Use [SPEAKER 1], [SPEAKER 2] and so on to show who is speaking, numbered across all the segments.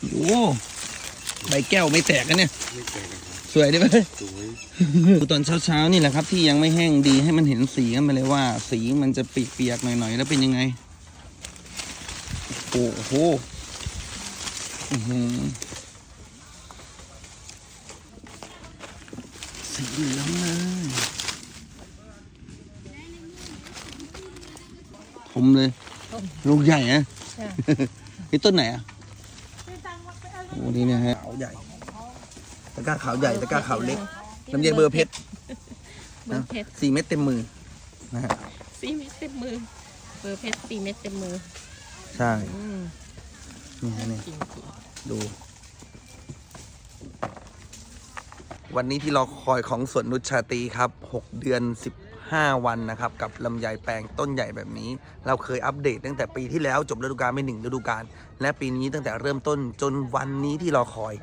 [SPEAKER 1] โอ้ใบแก้วไม่แตกนะเนี่ย
[SPEAKER 2] ไม่แตกนะครับ
[SPEAKER 1] สวยได้ไหม
[SPEAKER 2] สวย
[SPEAKER 1] ดูตอนเช้าๆนี่แหละครับ ที่ยังไม่แห้งดีให้มันเห็นสีกันไปเลยว่า สีมันจะเปียกๆหน่อยๆแล้วเป็นยังไง โอ้โหอื้อหือสีเหลืองเลยผมเลย ลูกใหญ่นะนี่ต้นไหนอะ โอ้นี่นะฮะขาวใหญ่ตะกร้าขาวใหญ่ตะกร้าขาวเล็กลำไยเบอร์เพชร
[SPEAKER 3] เบอร์เพชร
[SPEAKER 1] สี่เม็ดเต็มมือนะฮะ
[SPEAKER 3] สี่เม็ดเต็มมือ เบอร์เพชรสี่เม็ดเต็มมือ
[SPEAKER 1] ใช่
[SPEAKER 3] อืม
[SPEAKER 1] นี่ฮะนี่
[SPEAKER 3] จริงจริง
[SPEAKER 1] ดู วันนี้ที่รอคอยของสวนนุชชาตรีครับ6เดือน15วันนะครับ กับลำไยแปลงต้นใหญ่แบบนี้ เราเคยอัปเดตตั้งแต่ปีที่แล้วจบฤดูกาลไม่หนึ่งฤดูกาลและปีนี้ตั้งแต่เริ่มต้นจนวันนี้ที่รอคอย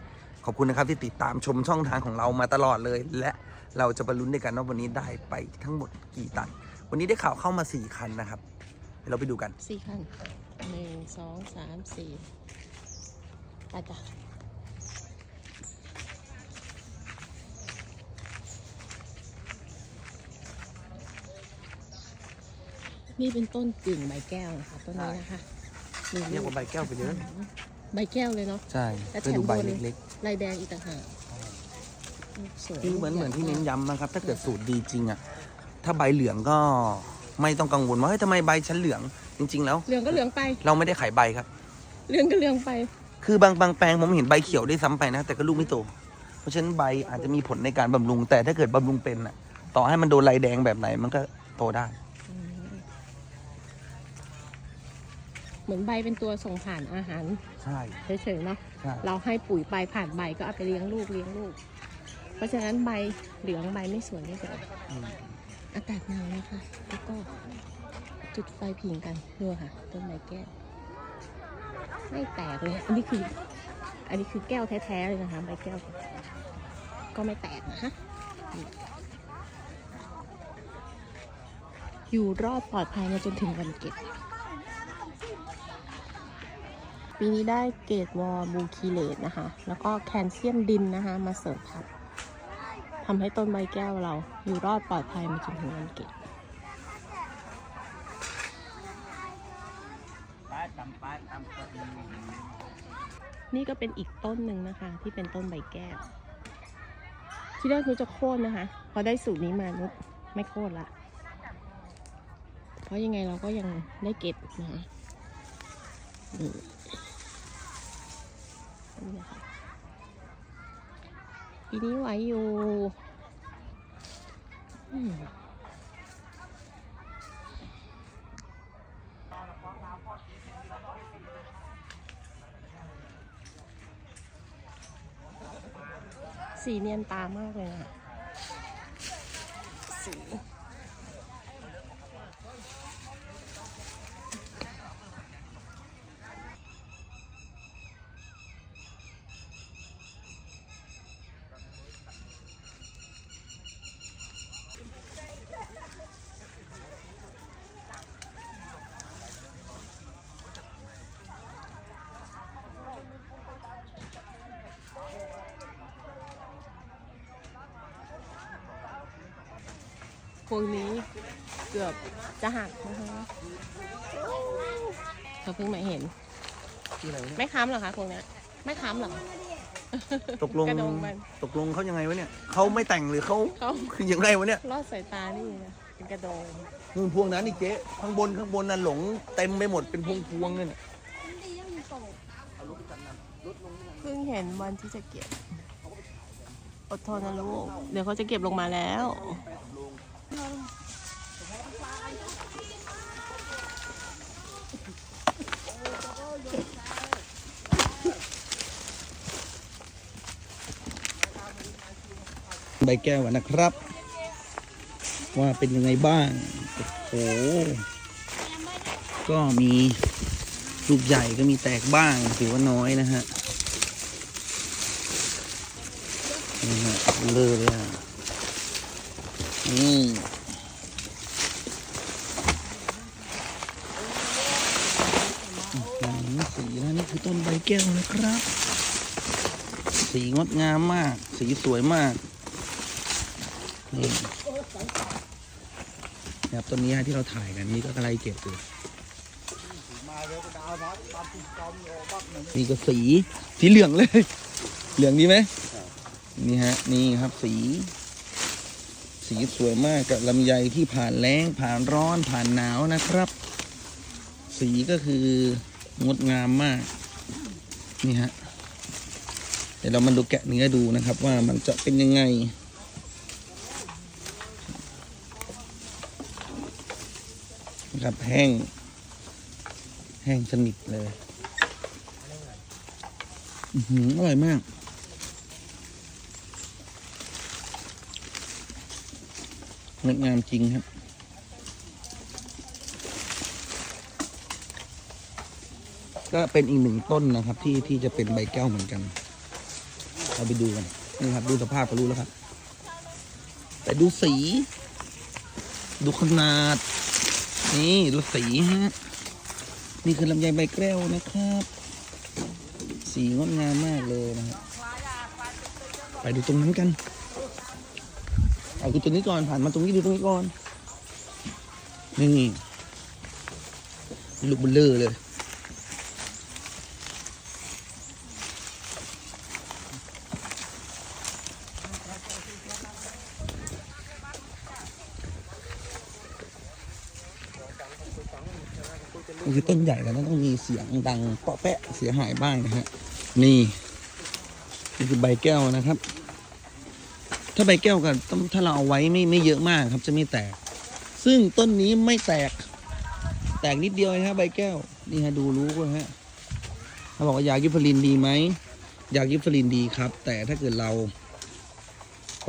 [SPEAKER 1] ขอบคุณนะครับที่ติดตามชมช่องทางของเรามาตลอดเลย และเราจะบรรลุนกันว่าวันนี้ได้ไปทั้งหมดกี่ตัน วันนี้ได้ข่าวเข้ามา 4 คันนะครับเดี๋ยวเราไปดูกัน
[SPEAKER 3] สี่ขั้นหนึ่งสองสามสี่ไปจ้ะ นี่เป็นต้นกิ่งใบแก้วนะคะต้นนี้นะคะนี่
[SPEAKER 1] เรียกว่าใบแก้วไปเลย
[SPEAKER 3] ใบแก้วเลยเนาะ
[SPEAKER 1] ใช่
[SPEAKER 3] และ
[SPEAKER 1] เพื่อดูใบ
[SPEAKER 3] แถมบน
[SPEAKER 1] เล็ก
[SPEAKER 3] ลายแดงอีกต่างหากสวย
[SPEAKER 1] ๆคือเหมือนเหมือนที่เน้นย้ำนะครับ ถ้าเกิดสูตรดีจริงอะถ้าใบเหลืองก็ไม่ต้องกังวลว่าเฮ้ยทำไมใบฉันเหลืองจริง ๆ แล้ว
[SPEAKER 3] เหลืองก็เหลืองไป
[SPEAKER 1] เราไม่ได้ขายใบครับ
[SPEAKER 3] เหลืองก็เหลืองไป
[SPEAKER 1] คือบางบางแปลงผมเห็นใบเขียวได้วยซ้ำไปนะ แต่ก็ลูกไม่โต เพราะฉะนั้นใบอาจจะมีผลในการบำรุง แต่ถ้าเกิดบำรุงเป็นอะ ต่อให้มันโดนลายแดงแบบไหนมันก็โตได้
[SPEAKER 3] เหมือนใบเป็นตัวส่งผ่านอาหาร
[SPEAKER 1] ใช่
[SPEAKER 3] เฉยๆเนาะ
[SPEAKER 1] ใช่
[SPEAKER 3] เราให้ปุ๋ยไปผ่านใบก็เอาไปเลี้ยงลูกเลี้ยงลูก เพราะฉะนั้นใบเหลืองใบไม่สวยไม่สวย
[SPEAKER 1] อืม
[SPEAKER 3] อากาศหนาวนะคะ แล้วก็จุดไฟผิงกันดูค่ะต้นไม้แก้วไม่แตกเลย อันนี้คือ อันนี้คือแก้วแท้ๆเลยนะคะใบแก้ว ก็ไม่แตกนะคะนี่อยู่รอดปลอดภัยมาจนถึงวันเก็บ ปีนี้ได้เกรดวอร์บูคีเลตนะคะ แล้วก็แคลเซียมดินนะคะ มาเสริมทับทำให้ต้นใบแก้วเราอยู่รอดปลอดภัยมาจนถึงวันเก็บนี่ก็เป็นอีกต้นหนึ่งนะคะ ที่เป็นต้นใบแก้ว ที่แรกนุจะโค่นนะคะ พอได้สูตรนี้มานุชไม่โค่นละเพราะยังไงเราก็ยังได้เก็บนะคะ นี่นะคะปีนี้ไหวอยู่สีเนียนตามากเลยนะสี พวงนี้เกือบจะหักนะคะเราเพิ่งมาเห็น
[SPEAKER 1] ที่อะไรวะเนี่ย
[SPEAKER 3] ไม่ค้ำเหรอคะพวงเนี้ยไม่ค้ำเหรอ
[SPEAKER 1] ตกลง
[SPEAKER 3] กระดงมัน
[SPEAKER 1] ตกลงเขายังไงวะเนี่ยเขาไม่แต่งหรือเขา
[SPEAKER 3] เขา
[SPEAKER 1] คือยังไงวะเนี่ย
[SPEAKER 3] ลอดสายตานี่นะเป็นกระโดง
[SPEAKER 1] นู่นพวงนั้นนี่เจ๊ข้างบนข้างบนน่ะหลงเต็มไปหมดเป็นพวงพวงๆเลยเนี่ย
[SPEAKER 3] เพิ่งเห็นวันที่จะเก็บ อดทนนะลูกเดี๋ยวเขาจะเก็บลงมาแล้ว
[SPEAKER 1] ใบแก้วนะครับ ว่าเป็นยังไงบ้าง โอ้โห ก็มีลูกใหญ่ก็มีแตกบ้าง ถือว่าน้อยนะฮะนี่ฮะเลอะเลยอะนี่อื้อหือสีนะนี่ข คือต้นใบ แก้วนะครับ สีงดงามมาก สีสวยมาก นี่ครับต้นนี้ที่เราถ่ายกันนี่ก็กำลังเก็บอยู่นี่ก็สี สีเหลืองเลย เหลืองดีไหมนี่ฮะ นี่ครับสี สีสวยมากกับลำไยที่ผ่านแล้งผ่านร้อนผ่านหนาวนะครับ สีก็คืองดงามมาก นี่ฮะ เดี๋ยวเรามาดูแกะเนื้อดูนะครับ ว่ามันจะเป็นยังไง นะครับแห้ง แห้งสนิทเลย อือออร่อยมากงดงามจริงครับ ก็เป็นอีกหนึ่งต้นนะครับ ที่ที่จะเป็นใบแก้วเหมือนกัน เราไปดูกันนี่ครับ ดูสภาพก็รู้แล้วครับ แต่ดูสี ดูขนาด นี่ดูสีฮะนี่คือลำไยใบแก้วนะครับ สีงดงามมากเลยนะครับไปดูตรงนั้นกันเอาดูตรงนี้ก่อนผ่านมาตรงนี้ดูตรงนี้ก่อนนี่ลูกเบลเลอร์เลย ต้นใหญ่แล้วต้องมีเสียงดังเปาะแปะเสียหายบ้างนะฮะนี่นี่คือใบแก้วนะครับ ถ้าใบแก้วกันต้องถ้าเราเอาไว้ไม่ไม่เยอะมากครับจะไม่แตก ซึ่งต้นนี้ไม่แตก แตกนิดเดียวนะฮะใบแก้วนี่ฮะดูรู้ว่าฮะเขาบอกว่ายากิฟลินดีไหมยากิฟลินดีครับ แต่ถ้าเกิดเรา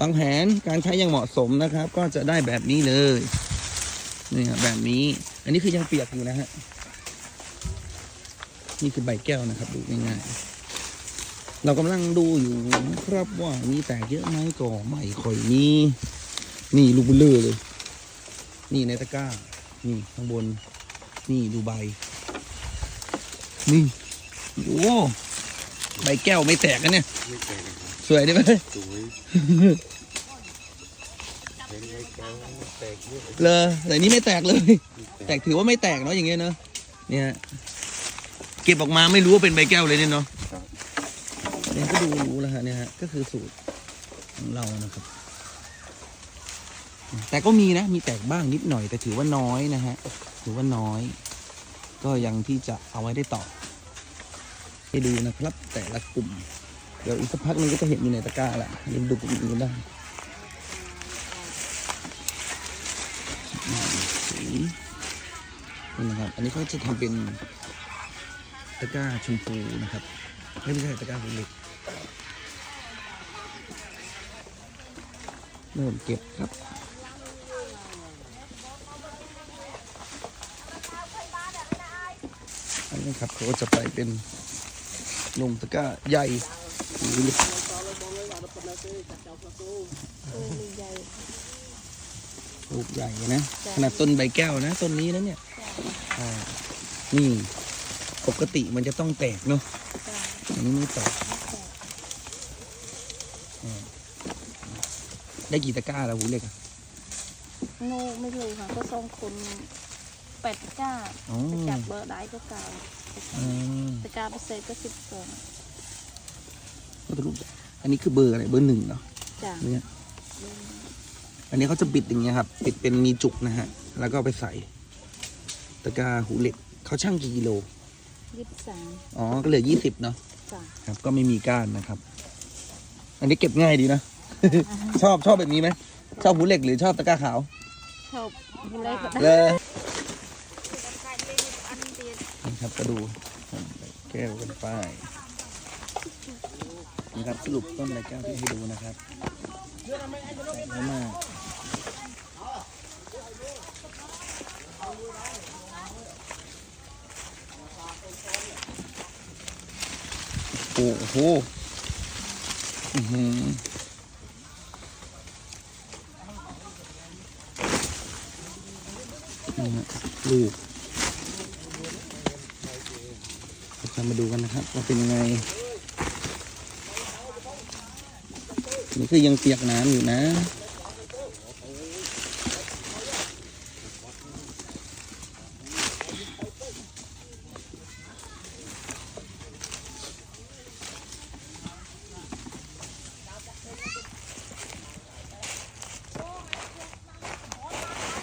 [SPEAKER 1] วางแผนการใช้อย่างเหมาะสมนะครับ ก็จะได้แบบนี้เลยนี่ฮะแบบนี้ อันนี้คือยังเปียกอยู่นะฮะ นี่คือใบแก้วนะครับ ดูง่ายๆเรากำลังดูอยู่นะครับว่ามีแตกเยอะไหมก็ไม่ค่อยมีนี่ลูกเบลเลอร์เลย นี่ในตะกร้า นี่ข้างบน นี่ดูใบ นี่โอ้ใบแก้วไม่แตกกันเนี่ย
[SPEAKER 2] ไม่แตกเลยครับ
[SPEAKER 1] สวยได้ไหม
[SPEAKER 2] สวยเห็นไว้แก้วแตกเย
[SPEAKER 1] เลยแต่นี้ไม่แตกเลย แตกถือว่าไม่แตกเนาะอย่างเงี้ยเนาะเนี่ย เก็บออกมาไม่รู้ว่าเป็นใบแก้วเลยเนี่ยเนาะเนี่ยก็ดูรู้แล้วฮะเนี่ยฮะก็คือสูตรของเรานะครับ แต่ก็มีนะ มีแตกบ้างนิดหน่อยแต่ถือว่าน้อยนะฮะถือว่าน้อย ก็ยังที่จะเอาไว้ได้ต่อให้ดูนะครับ แต่ละกลุ่ม เดี๋ยวอีกสักพักนึงก็จะเห็นอยู่ในตะกร้าแหละเรียนดูกลุ่มอื่นได้สีนี่นะครับ อันนี้เขาจะทำเป็น ตะกร้าชมพูนะครับไม่ใช่ตะกร้าเล็กเริ่มเก็บครับอันนี้ครับเขาจะไปเป็นลงตะกร้าใหญ่หรือเล็กลูกใหญ่นะ ขนาดต้นใบแก้วนะ ต้นนี้นะเนี่ยนี่ ปกติมันจะต้องแตกเนาะอันนี้ไม่แตกอ่าได้กี่ตะกร้าแล้วหูเล็กอะ
[SPEAKER 4] โนไม่รู้ค่ะ ก็ส่งคนแปดตะกร้า
[SPEAKER 1] อ๋อ
[SPEAKER 4] จากเบอร์ได้ก็เก่า
[SPEAKER 1] อ่า
[SPEAKER 4] ตะกร้าเปอร์เซ็นต์ก็สิบสอง
[SPEAKER 1] ก็เป็นรูปอันนี้คือเบอร์อะไรเบอร์หนึ่งเนาะ
[SPEAKER 4] จ้ะ
[SPEAKER 1] เนี่ยอันนี้เขาจะปิดอย่างเงี้ยครับ ปิดเป็นมีจุกนะฮะ แล้วก็เอาไปใส่ ตะกร้าหูเหล็กเขาช่างกี่กิโล
[SPEAKER 4] ยี่สิบสาม
[SPEAKER 1] อ๋อ ก็เหลือยี่สิบเนาะ
[SPEAKER 4] จ้ะ
[SPEAKER 1] ครับ ก็ไม่มีก้านนะครับ อันนี้เก็บง่ายดีนะ ชอบชอบแบบนี้ไหม ชอบหูเหล็กหรือชอบตะกร้าขาว
[SPEAKER 4] ชอบบุเล่ก็ได้
[SPEAKER 1] เลย นะครับก็ดูแก้วกันไปนะครับสรุปต้นใบแก้วที่ให้ดูนะครับเยอะมาก โอ้โหอือหือนี่ฮะลูกจะมาดูกันนะครับว่าเป็นยังไงนี่คือยังเปียกน้ำอยู่นะ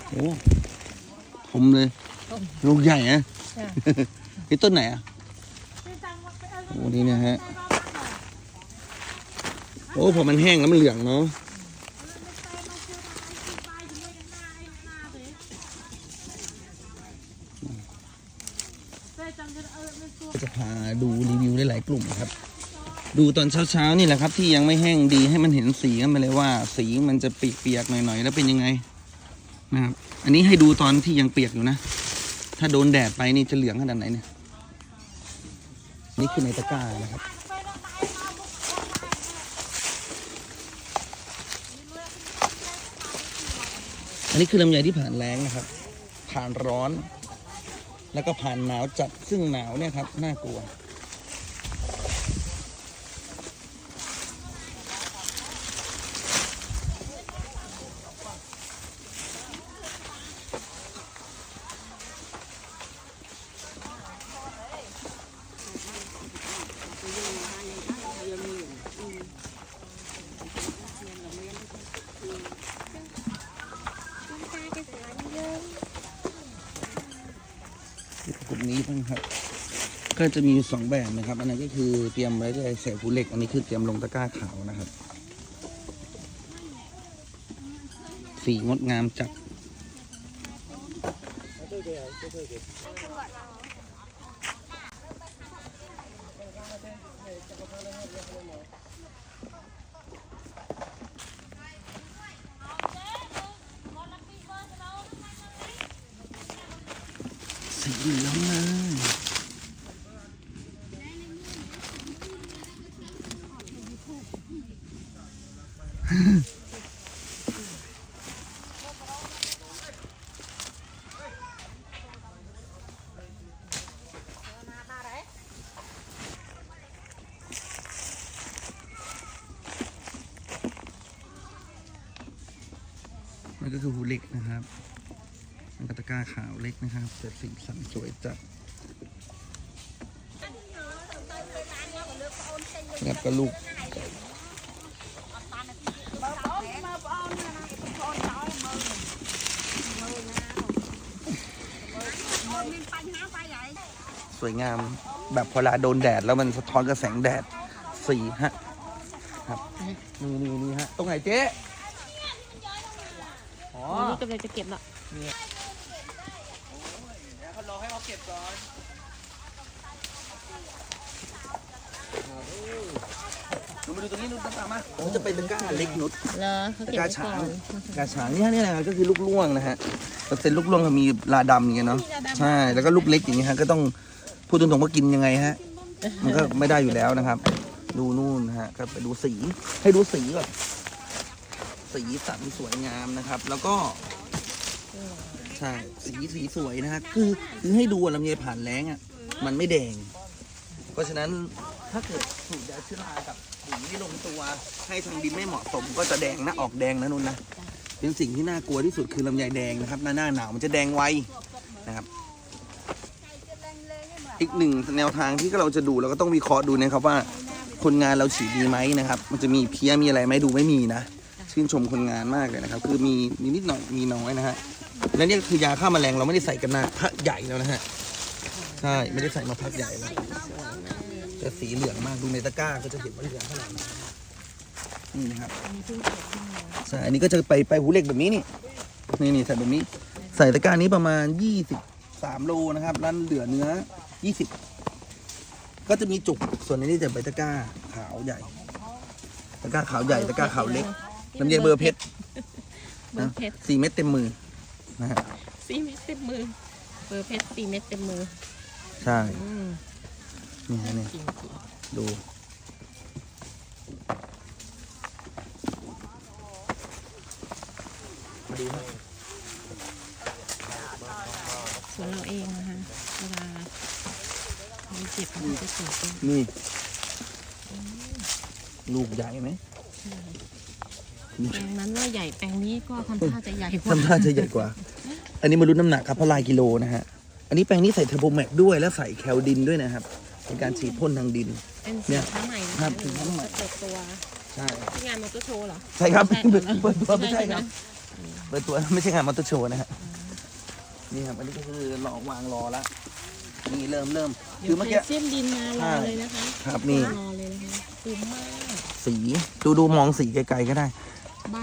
[SPEAKER 1] โอ้ผมเลย ลูกใหญ่นะ
[SPEAKER 3] จ้ะ
[SPEAKER 1] นี่ต้นไหนอะโอ้นี่นะฮะ โอ้พอมันแห้งแล้วมันเหลืองเนาะจะพาดูรีวิวหลายๆกลุ่มครับ ดูตอนเช้าๆนี่แหละครับ ที่ยังไม่แห้งดีให้มันเห็นสีกันไปเลยว่า สีมันจะเปียกๆหน่อยๆแล้วเป็นยังไงนะครับ อันนี้ให้ดูตอนที่ยังเปียกอยู่นะ ถ้าโดนแดดไปนี่จะเหลืองขนาดไหนเนี่ย นี่คือในตะกร้านะครับ อันนี้คือลำไยที่ผ่านแรงนะครับ ผ่านร้อน แล้วก็ผ่านหนาวจัดซึ่งหนาวเนี่ยครับน่ากลัว กลุ่ม นี้บ้างครับ ก็จะมีอยู่สองแบบนะครับ อันนั้นก็คือเตรียมไว้เลยใส่ผูเหล็ก อันนี้คือเตรียมลงตะกร้าขาวนะครับ สีงดงามจัดสีเหลืองเลย นั่นก็คือหูเล็กนะครับ มันก็ตะกร้าขาวเล็กนะครับ แต่สีสันสวยจัดนับก็ลูกสวยงามแบบพอเวลาโดนแดดแล้วมันสะท้อนกับแสงแดดสีฮะครับนี่นี่นี่ฮะ ตรงไหนเจ๊
[SPEAKER 3] กำลังจะเก็บละ
[SPEAKER 1] หนูมาดูตรงนี้นุชตามมาผมจะเป็นตะกร้าเล็กนุช
[SPEAKER 3] เหรอเขา
[SPEAKER 1] ตะ
[SPEAKER 3] เก็บ
[SPEAKER 1] กร้า
[SPEAKER 3] ไว้
[SPEAKER 1] ช้า
[SPEAKER 3] ก่องน
[SPEAKER 1] กร้าช้างเนี่ยเนี่ยนะก็คือลูกล่วงนะฮะเปอร์เซ็นต์ลูกล่วงมีลาดำอย่างเงี้ยเนาะใช่แล้วก็ลูกเล็กอย่างเงี้ยฮะก็ต้องพูดตรงๆว่ากินยังไงฮะ มันก็ไม่ได้อยู่แล้วนะครับ ดูนู่นนะฮะก็ไปดูสีให้ดูสีก่อน สีสันสวยงามนะครับ แล้วก็ใช่สีสีสวยนะฮะคือคือให้ดูอะลำไยผ่านแรงอะ มันไม่แดง เพราะฉะนั้นถ้าเกิดสูตรยาเชื้อรากับปุ๋ยไม่ลงตัว ให้ทางดินไม่เหมาะสมก็จะแดงนะออกแดงนะนุ่นนะเป็นสิ่งที่น่ากลัวที่สุดคือลำไยแดงนะครับหน้าหน้าหนาวมันจะแดงไวนะครับ อีกหนึ่งแนวทางที่เราจะดูเราก็ต้องวิเคราะห์ดูนะครับว่าคนงานเราฉีดดีไหมนะครับ มันจะมีเพี้ยมีอะไรไหมดูไม่มีนะ ชื่นชมคนงานมากเลยนะครับ คือมีมีนิดหน่อยมีน้อยนะฮะและนี่คือยาฆ่าแมลงเราไม่ได้ใส่กันนานพักใหญ่แล้วนะฮะใช่ไม่ได้ใส่มาพักใหญ่แล้วจะสีเหลืองมากดูในตะกร้าก็จะเห็นว่าเหลืองขนาดไหนนี่นะครับใช่อันนี้ก็จะไปไปหูเหล็กแบบนี้นี่นี่นี่ใส่แบบนี้ ใส่ตะกร้านี้ประมาณยี่สิบสามโลนะครับแล้วเหลือเนื้อยี่สิบก็จะมีจุกส่วนอันนี้จะไปตะกร้าขาวใหญ่ ตะกร้าขาวใหญ่ตะกร้าขาวเล็ก ลำไยเบอร์เพชร
[SPEAKER 3] เบอร์เพชร
[SPEAKER 1] สี่เม็ดเต็มมือนะฮะ
[SPEAKER 3] สี่เม็ดเต็มมือ เบอร์เพชรสี่เม็ดเต็มมือ
[SPEAKER 1] ใช่
[SPEAKER 3] อืม
[SPEAKER 1] นี่ฮะนี่
[SPEAKER 3] จริง
[SPEAKER 1] ดู
[SPEAKER 3] ๆส่วนเราเองนะคะเวลามีเก็บมันจะสวยขึ้น
[SPEAKER 1] นี่ ลูกใหญ่ไหม
[SPEAKER 3] แปลงนั้นว่าใหญ่แปลงนี้ก็ทำท่าจะใหญ่กว่า
[SPEAKER 1] ทำท่าจะใหญ่กว่า อันนี้มาลุ้นน้ำหนักครับเพราะลายกิโลนะฮะ อันนี้แปลงนี้ใส่เทอร์โบแม็กด้วยแล้วใส่แคลดินด้วยนะครับเป็นการฉีดพ่นทางดิน
[SPEAKER 3] เป็น
[SPEAKER 1] เนี่
[SPEAKER 3] สิ
[SPEAKER 1] ย
[SPEAKER 3] นค้าใหม่
[SPEAKER 1] ครับ
[SPEAKER 3] ห
[SPEAKER 1] สินค้าใหม่
[SPEAKER 3] เปิดตัว
[SPEAKER 1] ใช่
[SPEAKER 3] ที่งานมอเตอร์โชว์เหรอ
[SPEAKER 1] ใช่ครับ
[SPEAKER 3] ใช่
[SPEAKER 1] เปิดเปิดตัวไม่ใช่
[SPEAKER 3] ใช่
[SPEAKER 1] ครับ
[SPEAKER 3] ไหม
[SPEAKER 1] เปิดตัวไม่ใช่งานมอเตอร์โชว์นะฮะนี่ครับอันนี้ก็คือรอวางรอแล้วนี่เริ่มเริ่ม
[SPEAKER 3] เดี๋
[SPEAKER 1] คื
[SPEAKER 3] ย
[SPEAKER 1] อ
[SPEAKER 3] ว
[SPEAKER 1] เมื่อ
[SPEAKER 3] แค
[SPEAKER 1] กี้
[SPEAKER 3] ลเซียมดินมารอเลยนะคะ
[SPEAKER 1] ครับนี่
[SPEAKER 3] รอเลยนะคะคุ้มมาก
[SPEAKER 1] สีดูดูมองสีไกลๆก็ได้
[SPEAKER 3] ใบ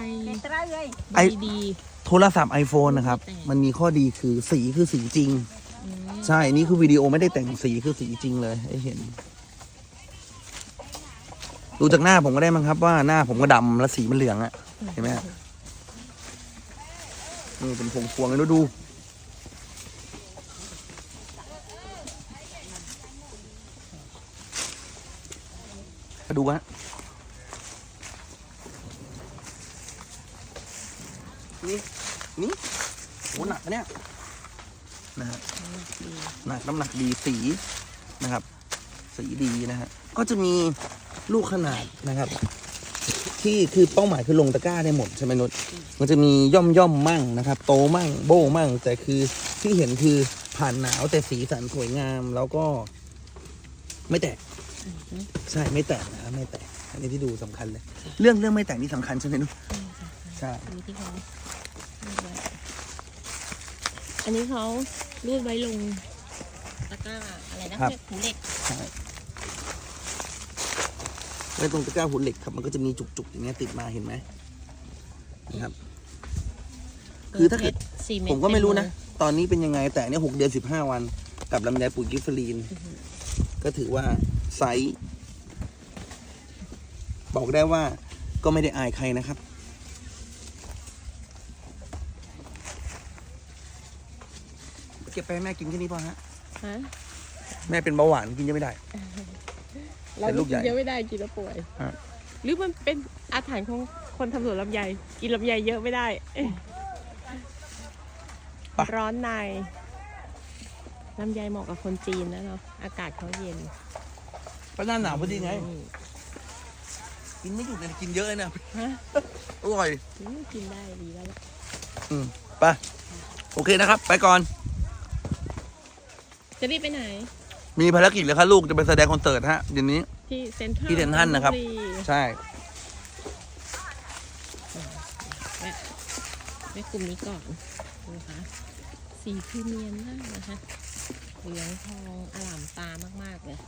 [SPEAKER 1] ไอ้
[SPEAKER 3] ใบดี
[SPEAKER 1] โทรศัพท์ iPhone นะครับ
[SPEAKER 3] ไม่แตก
[SPEAKER 1] มันมีข้อดีคือสีคือสีจริง
[SPEAKER 3] อืม
[SPEAKER 1] ใช่ นี่คือวิดีโอไม่ได้แต่งสีคือสีจริงเลยให้เห็น ดูจากหน้าผมก็ได้มั้งครับว่าหน้าผมก็ดำแล้วสีมันเหลืองอะเห็นไหมฮะนี่เป็นพวงพวงๆเลยดูดู มาดูฮะ นี่นี่โหหนักนะเนี่ยนะฮะหนักน้ำหนักดีสีนะครับ สีดีนะฮะก็จะมีลูกขนาดนะครับ ที่คือเป้าหมายคือลงตะกร้าได้หมดใช่ไหมนุชมันจะมีย่อมย่อมมั่งนะครับ โตมั่งโบ้มั่ง แต่คือที่เห็นคือผ่านหนาวแต่สีสันสวยงามแล้วก็ไม่แตกใช่ไม่แตกนะไม่แตกอันนี้ที่ดูสำคัญเลย เรื่องเรื่องไม่แตกนี่สำคัญใช่ไหมนุช ใช่
[SPEAKER 3] อันนี้ที่เขารูดไว้อันนี้เขารูดไว้ลงตะกร้าอะไรนะเรียกหูเหล็ก
[SPEAKER 1] ใช่แล้วตรงตะกร้าหุ่นเหล็กครับมันก็จะมีจุกๆอย่างเงี้ยติดมาเห็นไหมนะครับ คือถ้าเกิด
[SPEAKER 3] สี่เด
[SPEAKER 1] ผมก็ไม่รู้นะ ตอนนี้เป็นยังไงแต่เนี่ยหกเดือนสิบห้าวัน กับลำไยปุ๋ยกิฟเฟอรีน ก็ถือว่าไซส์บอกได้ว่าก็ไม่ได้อายใครนะครับ ก็บไปให้แม่กินแค่นี้พอฮะ
[SPEAKER 3] ฮะ
[SPEAKER 1] แม่เป็นเบาหวานกินเยอะไม่ได้
[SPEAKER 3] เรา
[SPEAKER 1] แต่ลูกใหญ่
[SPEAKER 3] กินเยอะไม่ได้กินแล้วป่วย
[SPEAKER 1] ฮะ
[SPEAKER 3] หรือมันเป็นอาถรรพ์ของคนทำสวนลำไยกินลำไยเยอะไม่ได้เอ๊ะร้อนในลำไยเหมาะกับคนจีนนะเนาะอากาศเขาเย็น
[SPEAKER 1] ก็หน้าหนาวพอดีไง
[SPEAKER 3] อืม
[SPEAKER 1] กินไม่หยุดเลยกินเยอะเลยนะ
[SPEAKER 3] ฮะ
[SPEAKER 1] อร่อย
[SPEAKER 3] อืมกินได้ดีแล้วล่ะ
[SPEAKER 1] อืมไปโอเคนะครับ ไปก่อน
[SPEAKER 3] จะรีบไปไหน
[SPEAKER 1] มีภารกิจเลยครับลูกจะไปแสดงคอนเสิร์ตฮะเดี๋ยวนี้
[SPEAKER 3] ที่เซ็นทรัล
[SPEAKER 1] ที่เซ็นทรัลนะครับ ใช่
[SPEAKER 3] แม่กลุ่มนี้ก่อนดูนะคะสีพรีเมียมมากนะคะเหลืองทองอลามตามาก ๆ เลย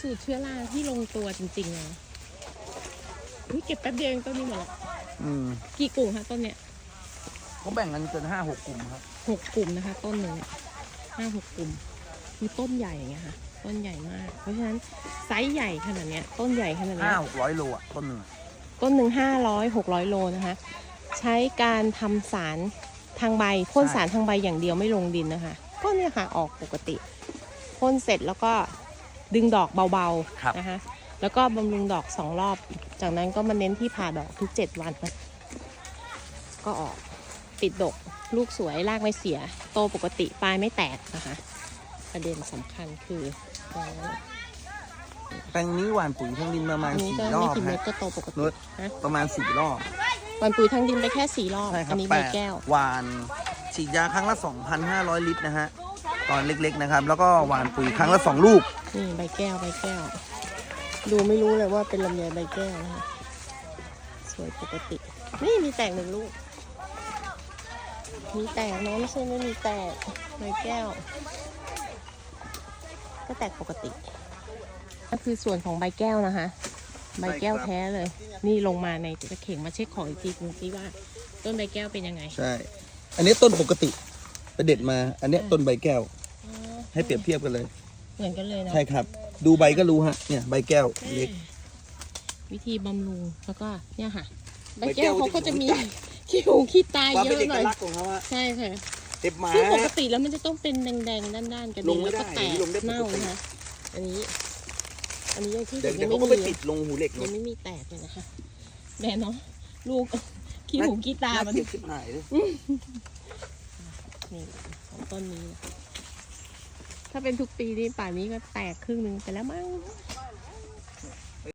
[SPEAKER 3] สูตรเชื้อราที่ลงตัวจริงๆเลยอุ๊ยเก็บแป๊บเดียวเองต้นนี้หมดละ
[SPEAKER 1] อืม
[SPEAKER 3] กี่กลุ่มคะต้นเนี้ย
[SPEAKER 1] เขาแบ่งกันเป็นห้าหกกลุ่มครับ
[SPEAKER 3] หกกลุ่มนะคะ ต้นหนึ่งเนี่ยห้าหกกลุ่มคือต้นใหญ่อย่างเงี้ยค่ะ ต้นใหญ่มาก เพราะฉะนั้นไซส์ใหญ่ขนาดเนี้ย ต้นใหญ่ขนาด
[SPEAKER 1] ห้า
[SPEAKER 3] เนี้ย
[SPEAKER 1] หกร้อยโลอะต้นหนึ่งอะ
[SPEAKER 3] ต้นหนึ่งห้าร้อยหกร้อยโลนะคะ ใช้การทำสารทางใบพ่นสารทางใบอย่างเดียวไม่ลงดินนะคะ ก็เนี่ยค่ะออกปกติพ่นเสร็จแล้วก็ดึงดอกเบาๆนะคะ แล้วก็บำรุงดอกสองรอบ จากนั้นก็มาเน้นที่ผ่าดอกทุกเจ็ดวันนะก็ออก ปิดดก ลูกสวยรากไม่เสีย โตปกติปลายไม่แตกนะคะ ประเด็นสำคัญคือตรงนั้น
[SPEAKER 1] แปลงนี้หว่านปุ๋ยทั้งดินประมาณ
[SPEAKER 3] อันนี้
[SPEAKER 1] สี่
[SPEAKER 3] ก็
[SPEAKER 1] รอ
[SPEAKER 3] ไม่
[SPEAKER 1] บ
[SPEAKER 3] กี่เม็
[SPEAKER 1] ฮะ
[SPEAKER 3] ดก็โตปกติ
[SPEAKER 1] นุช
[SPEAKER 3] นะ
[SPEAKER 1] ประมาณสี่รอบ
[SPEAKER 3] วันปุ๋ยทั้งดินไปแค่สี่รอบ
[SPEAKER 1] ใช่ครั
[SPEAKER 3] อั
[SPEAKER 1] บ
[SPEAKER 3] นนี้
[SPEAKER 1] แป
[SPEAKER 3] ใบ
[SPEAKER 1] ด
[SPEAKER 3] แก้ว
[SPEAKER 1] หวานฉีดยาครั้งละ 2,500 ลิตรนะฮะตอนเล็กๆนะครับ แล้วก็หวานปุ๋ยครั้งละสองลูก
[SPEAKER 3] นี่ใบแก้วใบแก้ว ดูไม่รู้เลยว่าเป็นลำไยใบแก้วนะคะสวยปกติ นี่มีแตกหนึ่งลูก มีแตกนะไม่ใช่ไม่มีแตกใบแก้ว ก็แตกปกติก็คือส่วนของใบแก้วนะคะ ใบแก้วแท้เลย นี่ลงมาในตะเข่งมาเช็คของอีกทีหนึงซิว่า ต้นใบแก้วเป็นยังไง
[SPEAKER 1] ใช่ อันนี้ต้นปกติไปเด็ดมา อันเนี้ยต้นใบแก้ว
[SPEAKER 3] อ๋อ
[SPEAKER 1] ให้เปรียบเทียบกันเลย
[SPEAKER 3] เหมือนกันเลยเนาะ
[SPEAKER 1] ใช่ครับ ดูใบก็รู้ฮะเนี่ยใบแก้วเล็ก
[SPEAKER 3] วิธีบำรุงแล้วก็เนี่ยค่ะ ใบ
[SPEAKER 1] ใบแก้
[SPEAKER 3] แก้ว
[SPEAKER 1] ว
[SPEAKER 3] เขาก็จะมี
[SPEAKER 1] จะ
[SPEAKER 3] ขี้หูขี้ตา
[SPEAKER 1] ความ
[SPEAKER 3] เย
[SPEAKER 1] เป็น
[SPEAKER 3] อะ
[SPEAKER 1] เอก
[SPEAKER 3] หน่อย
[SPEAKER 1] ลักษณ์ของเขาฮะ
[SPEAKER 3] ใช่ค่ะ
[SPEAKER 1] เด็บหมา
[SPEAKER 3] ซึ่งปกติแล้วมันจะต้องเป็นแดงๆ ด้านๆกระ
[SPEAKER 1] ล
[SPEAKER 3] เด็
[SPEAKER 1] ง
[SPEAKER 3] น
[SPEAKER 1] ไม่
[SPEAKER 3] แล้วก็
[SPEAKER 1] ได้
[SPEAKER 3] แตก
[SPEAKER 1] ลงได้ปกติ
[SPEAKER 3] เน่านะคะ อันนี้ อันนี้ยังที่
[SPEAKER 1] เดี๋ยว
[SPEAKER 3] ยั
[SPEAKER 1] เดี๋ยว
[SPEAKER 3] ง
[SPEAKER 1] เขา
[SPEAKER 3] ไม่
[SPEAKER 1] ก็ไป
[SPEAKER 3] มี
[SPEAKER 1] ติดลงหูเหล็ก
[SPEAKER 3] ยั
[SPEAKER 1] เนาะ
[SPEAKER 3] งไม่มีแตกเลยนะคะแน่เนาะลูก ขี้หูขี้ตา
[SPEAKER 1] น่า
[SPEAKER 3] มัน
[SPEAKER 1] เกลียดชิบหายเลย
[SPEAKER 3] นี่โอต้นนี้นะคะถ้าเป็นทุกปีนี่ป่านนี้ก็แตกครึ่งหนึ่งไปแล้วมั้ง